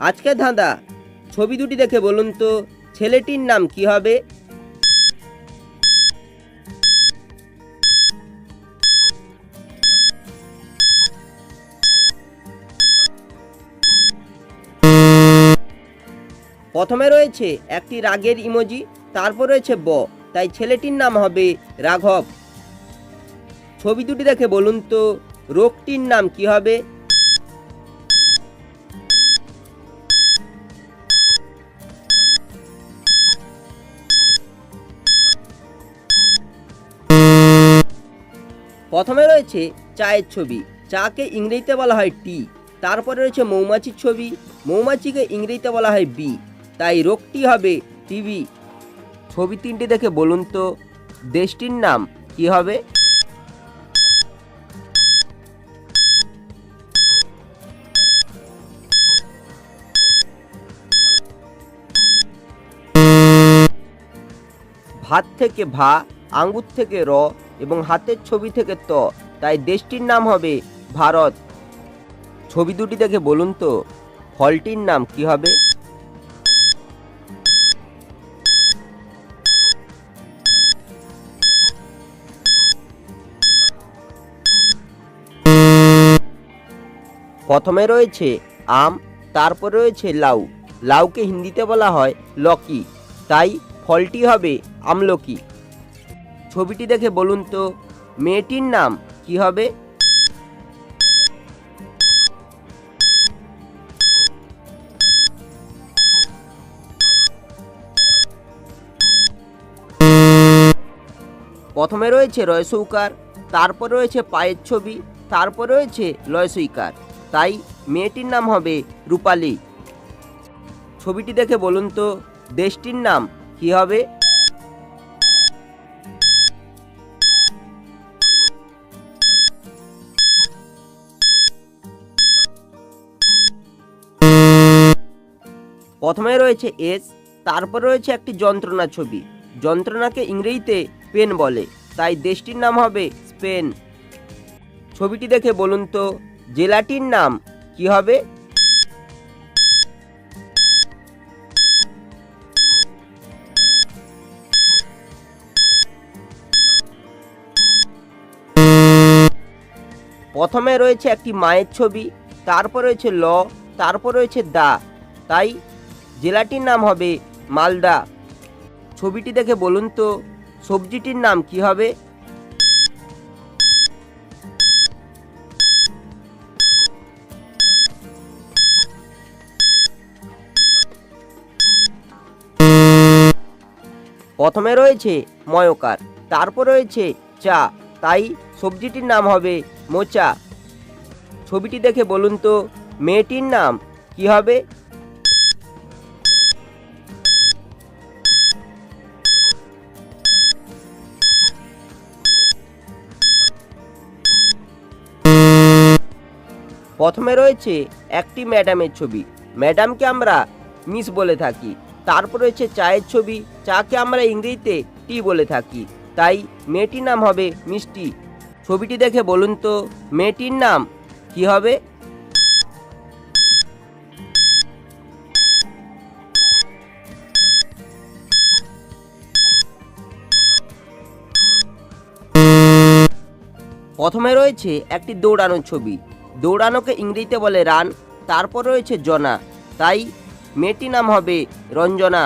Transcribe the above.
আজকে ধাঁধা। ছবি দুটি দেখে বলুন তো, ছেলেটির নাম কি হবে? প্রথমে রয়েছে একটি রাগের ইমোজি, তারপর রয়েছে ব, তাই ছেলেটির নাম হবে রাঘব। ছবি দুটি দেখে বলুন তো, রোগটির নাম কি হবে? প্রথমে রয়েছে চায়ের ছবি। চাকে ইংরেজিতে বলা হয় টি। তারপরে রয়েছে মৌমাছির ছবি। মৌমাছিকে ইংরেজিতে বলা হয় বি। তাই রোগটি হবে টিভি। ছবি তিনটি দেখে বলুন তো, দেশটির নাম কি হবে? ভাত থেকে ভা আঙ্গুর থেকে র এবং হাতের ছবি থেকে ত, তাই দেশটির নাম হবে ভারত। ছবি দুটি দেখে বলুন তো ফলটির নাম কি হবে? প্রথমে রয়েছে আম, তারপর রয়েছে লাউ। লাউকে হিন্দিতে বলা হয় লকি। তাই ফলটি হবে আমলকি। ছবিটি দেখে বলুন তো, মেয়েটির নাম কি হবে? প্রথমে রয়েছে রয়সৌকার তারপর রয়েছে পায়ের ছবি, তারপর রয়েছে লয়সইকার তাই মেয়েটির নাম হবে রূপালী। ছবিটি দেখে বলুন তো, দেশটির নাম কি হবে? প্রথমে রয়েছে এস তারপর রয়েছে একটি যন্ত্রণা ছবি। যন্ত্রণাকে ইংরেজিতে পেন বলে, তাই দেশটির নাম হবে স্পেন। ছবিটি দেখে বলুন তো, জেলাটির নাম কি হবে? প্রথমে রয়েছে একটি মায়ের ছবি, তারপর রয়েছে ল, তারপর রয়েছে দা। তাই জেলাটির নাম হবে মালদা। ছবিটি দেখে বলুন তো, সবজিটির নাম কি হবে? প্রথমে রয়েছে ময়কার, তারপর রয়েছে চা, তাই সবজিটির নাম হবে মোচা। ছবিটি দেখে বলুন তো, মেয়েটির নাম কি হবে? প্রথমে রয়েছে একটি ম্যাডামের ছবি। ম্যাডামকে আমরা মিস বলে থাকি। তারপর রয়েছে চায়ের ছবি, চাকে আমরা ইংরেজিতে টি বলে থাকি। তাই মেয়েটির নাম হবে মিষ্টি ছবিটি দেখে বলুন তো, মেয়েটির নাম কি হবে? প্রথমে রয়েছে একটি দৌড়ানোর ছবি। দৌড়ানোকে ইংরেজিতে বলে রান তারপর রয়েছে জনা। তাই মেয়েটির নাম হবে রঞ্জনা।